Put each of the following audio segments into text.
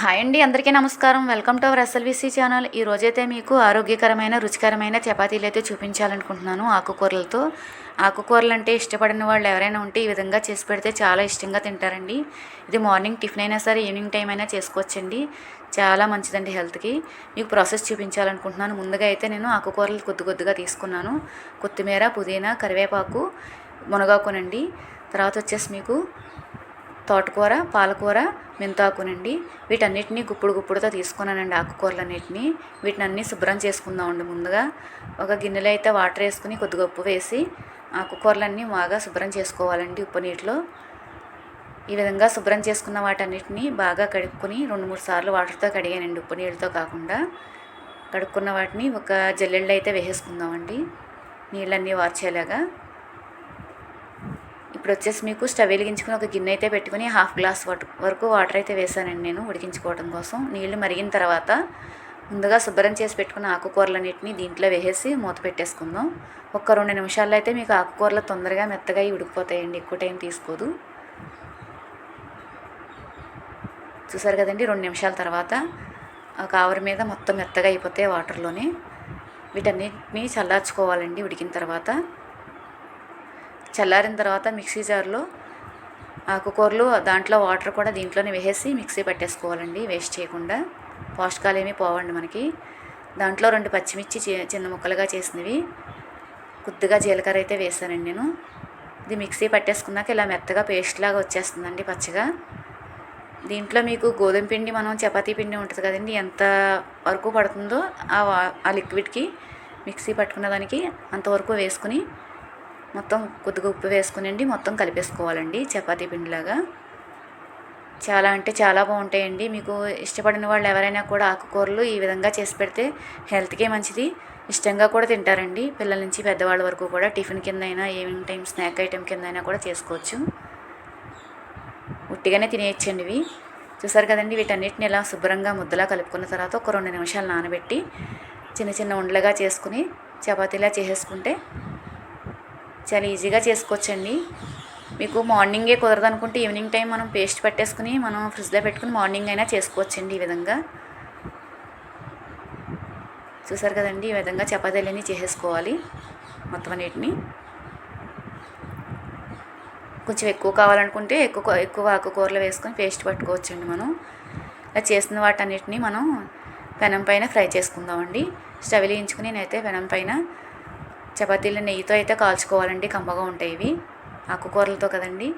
Hi అండి అందరికీ నమస్కారం. Welcome to our SLVC channel. ఈ రోజైతే మీకు ఆరోగ్యకరమైన రుచికరమైన చపాతీలు అయితే చూపించాలనుకుంటున్నాను ఆకుకూరలతో. ఆకుకూరలు అంటే ఇష్టపడిన వాళ్ళు ఎవరైనా ఉంటే ఈ విధంగా చేసి పెడితే చాలా ఇష్టంగా తింటారండి. ఇది మార్నింగ్ టిఫిన్ అయినా సరే ఈవినింగ్ టైం అయినా చేసుకోవచ్చండి. చాలా మంచిదండి హెల్త్కి. మీకు ప్రాసెస్ చూపించాలనుకుంటున్నాను. ముందుగా అయితే నేను ఆకుకూరలు కొద్ది కొద్దిగా తీసుకున్నాను. కొత్తిమీర పుదీనా కరివేపాకు మునగాకునండి. తర్వాత వచ్చేసి మీకు తోటకూర పాలకూర మెంతాకునండి. వీటన్నిటిని గుప్పుడు గుప్పుడుతో తీసుకున్నానండి ఆకుకూరలన్నిటిని. వీటిని అన్నీ శుభ్రం చేసుకుందామండి ముందుగా. ఒక గిన్నెలో అయితే వాటర్ వేసుకుని కొద్దిగా ఉప్పు వేసి ఆకుకూరలన్నీ బాగా శుభ్రం చేసుకోవాలండి ఉప్పు నీటిలో. ఈ విధంగా శుభ్రం చేసుకున్న వాటన్నిటిని బాగా కడుక్కుని రెండు మూడు సార్లు వాటర్తో కడిగానండి ఉప్పు నీళ్ళతో కాకుండా. కడుక్కున్న వాటిని ఒక జల్లెళ్ళు అయితే వేసేసుకుందామండి. నీళ్ళన్నీ వార్చేలాగా. ఇప్పుడు వచ్చేసి మీకు స్టవ్ వెలిగించుకుని ఒక గిన్నె అయితే పెట్టుకుని హాఫ్ గ్లాస్ వరకు వాటర్ అయితే వేసానండి నేను ఉడికించుకోవడం కోసం. నీళ్ళు మరిగిన తర్వాత ముందుగా శుభ్రం చేసి పెట్టుకున్న ఆకుకూరలన్నింటినీ దీంట్లో వేసేసి మూత పెట్టేసుకుందాం. ఒక రెండు నిమిషాల్లో అయితే మీకు ఆకుకూరలు తొందరగా మెత్తగా ఉడికిపోతాయండి. ఎక్కువ టైం తీసుకోదు. చూసారు కదండి? రెండు నిమిషాల తర్వాత ఆ కావరి మీద మొత్తం మెత్తగా అయిపోతాయి వాటర్లోనే. వీటన్నిటిని చల్లార్చుకోవాలండి ఉడికిన తర్వాత. చల్లారిన తర్వాత మిక్సీ జార్లో ఆకుకూరలు దాంట్లో వాటర్ కూడా దీంట్లోనే వేసేసి మిక్సీ పెట్టేసుకోవాలండి వేస్ట్ చేయకుండా. పోషకాలు ఏమీ పోవండి మనకి. దాంట్లో రెండు పచ్చిమిర్చి చిన్న ముక్కలుగా చేసినవి. కొద్దిగా జీలకర్ర అయితే వేసానండి నేను. ఇది మిక్సీ పట్టేసుకున్నాక ఇలా మెత్తగా పేస్ట్ లాగా వచ్చేస్తుందండి పచ్చగా. దీంట్లో మీకు గోధుమ పిండి మనం చపాతీ పిండి ఉంటుంది కదండి ఎంత వరకు పడుతుందో ఆ లిక్విడ్కి మిక్సీ పట్టుకున్న దానికి అంతవరకు వేసుకుని మొత్తం కొద్దిగా ఉప్పు వేసుకునండి మొత్తం కలిపేసుకోవాలండి చపాతీ పిండిలాగా. చాలా అంటే చాలా బాగుంటాయండి. మీకు ఇష్టపడిన వాళ్ళు ఎవరైనా కూడా ఆకుకూరలు ఈ విధంగా చేసి పెడితే హెల్త్కే మంచిది. ఇష్టంగా కూడా తింటారండి. పిల్లల నుంచి పెద్దవాళ్ళ వరకు కూడా టిఫిన్ కింద అయినా ఈవినింగ్ టైం స్నాక్ ఐటెం కింద అయినా కూడా చేసుకోవచ్చు. ఉట్టిగానే తినేయచ్చండి ఇవి. చూసారు కదండి వీటన్నిటిని ఇలా శుభ్రంగా ముద్దలా కలుపుకున్న తర్వాత ఒక రెండు నిమిషాలు నానబెట్టి చిన్న చిన్న ఉండలుగా చేసుకుని చపాతీలా చేసేసుకుంటే చాలా ఈజీగా చేసుకోవచ్చండి. మీకు మార్నింగే కుదరదు అనుకుంటే ఈవినింగ్ టైం మనం పేస్ట్ పెట్టేసుకుని మనం ఫ్రిడ్జ్లో పెట్టుకుని మార్నింగ్ అయినా చేసుకోవచ్చండి ఈ విధంగా. చూసారు కదండి ఈ విధంగా చపాతీలన్నీ చేసేసుకోవాలి మొత్తం అన్నిటిని. కొంచెం ఎక్కువ కావాలనుకుంటే ఎక్కువ ఎక్కువ ఆకుకూరలు వేసుకొని పేస్ట్ పట్టుకోవచ్చండి మనం. ఇలా చేసిన వాటన్నిటిని మనం పెనం పైన ఫ్రై చేసుకుందామండి. స్టవ్ వేయించుకుని నేనైతే పెనం పైన చపాతీలు నెయ్యితో అయితే కాల్చుకోవాలండి కమ్మగా ఉంటాయి ఇవి. ఆకుకూరలతో కదండి.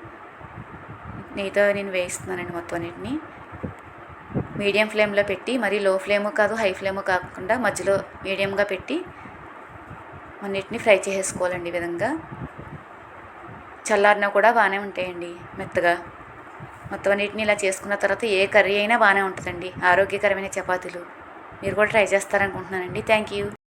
నెయ్యితో నేను వేయిస్తున్నానండి మొత్తం అన్నిటిని. మీడియం ఫ్లేమ్లో పెట్టి మరీ లో ఫ్లేమ్ కాదు హై ఫ్లేమ్ కాకుండా మధ్యలో మీడియంగా పెట్టి అన్నిటిని ఫ్రై చేసేసుకోవాలండి ఈ విధంగా. చల్లారినా కూడా బాగానే ఉంటాయండి మెత్తగా. మొత్తం అన్నిటిని ఇలా చేసుకున్న తర్వాత ఏ కర్రీ అయినా బాగానే ఉంటుందండి. ఆరోగ్యకరమైన చపాతీలు. మీరు కూడా ట్రై చేస్తారనుకుంటున్నానండి. Thank you.